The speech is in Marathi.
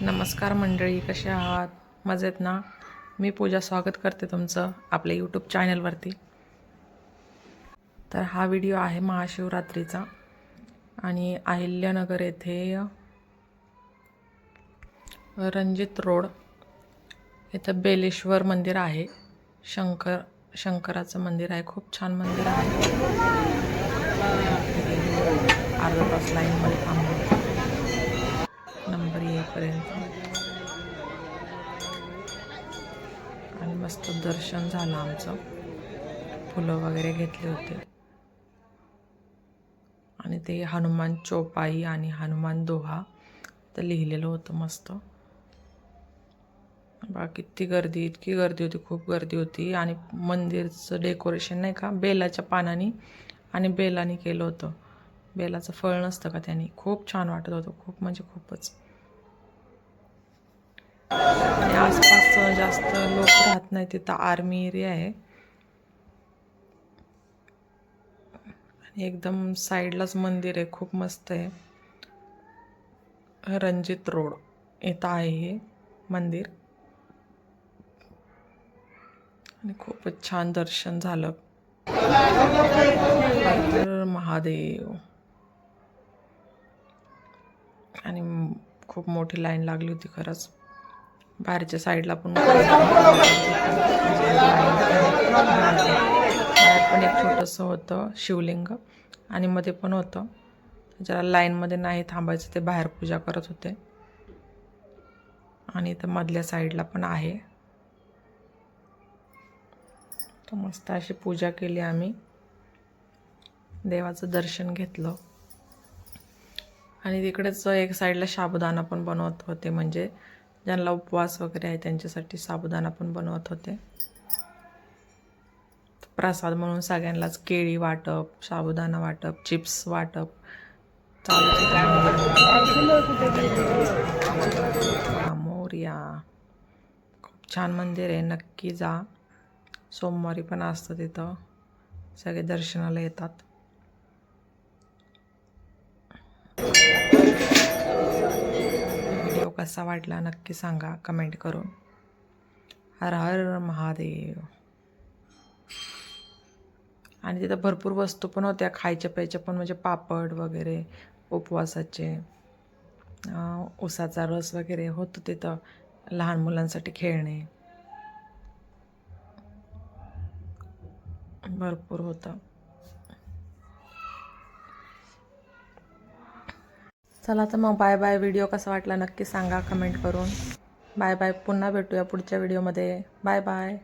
नमस्कार मंडळी कसे आहात? मजेत ना? मी पूजा स्वागत करते तुमचं आपल्या यूट्यूब चॅनलवरती तर हा व्हिडिओ आहे महाशिवरात्रीचा आणि अहिल्यानगर येथे रणजित रोड इथं बेलेश्वर मंदिर आहे. शंकर शंकराचं मंदिर आहे. खूप छान मंदिर आहे. अर्धा तास लाईनमध्ये थांबलं नंबर येईपर्यंत आणि मस्त दर्शन झालं आमचं. फुलं वगैरे घेतले होते. आणि ते हनुमान चोपाई आणि हनुमान दोहा तर लिहिलेलं होतं मस्त. बा किती गर्दी इतकी गर्दी होती खूप गर्दी होती. आणि मंदिरचं डेकोरेशन नाही का बेलाच्या पानाने आणि बेलाने केलं होतं. बेलाचं फळ नसतं का त्यांनी? खूप छान वाटत होतं खूप म्हणजे खूपच. आणि आसपास जास्त लोक राहत नाही तिथं आर्मी एरिया आहे. आणि एकदम साईडलाच मंदिर आहे खूप मस्त आहे. रणजित रोड इथं आहे हे मंदिर. आणि खूपच छान दर्शन झालं. महादेव. आणि खूप मोठी लाईन लागली होती खरंच. बाहेरच्या साईडला पण बाहेर पण एक छोटंसं होतं शिवलिंग आणि मध्ये पण होतं. ज्याला लाईनमध्ये नाही थांबायचं ते बाहेर पूजा करत होते. आणि इथं मधल्या साईडला पण आहे. तर मस्त अशी पूजा केली आम्ही. देवाचं दर्शन घेतलं. आणि तिकडेच एक साईडला साबुदाणा पण बनवत होते. म्हणजे ज्यांना उपवास वगैरे आहे त्यांच्यासाठी साबुदाणा पण बनवत होते. प्रसाद म्हणून सगळ्यांनाच केळी वाटप साबुदाणा वाटप चिप्स वाटप. मोर्या खूप छान मंदिर आहे नक्की जा. सोमवारी पण असतं तिथं. सगळे दर्शनाला येतात. कसा वाटला नक्की सांगा कमेंट करून. हर हर महादेव. आणि तिथं भरपूर वस्तू पण होत्या खायच्या प्यायच्या पण म्हणजे पापड वगैरे उपवासाचे उसाचा रस वगैरे होतं तिथं लहान मुलांसाठी खेळणे. भरपूर होतं. चला तर मग बाय बाय. व्हिडिओ कसा वाटला नक्की सांगा कमेंट करून. Bye bye. पुन्हा भेटूया पुढच्या व्हिडिओमध्ये. Bye bye.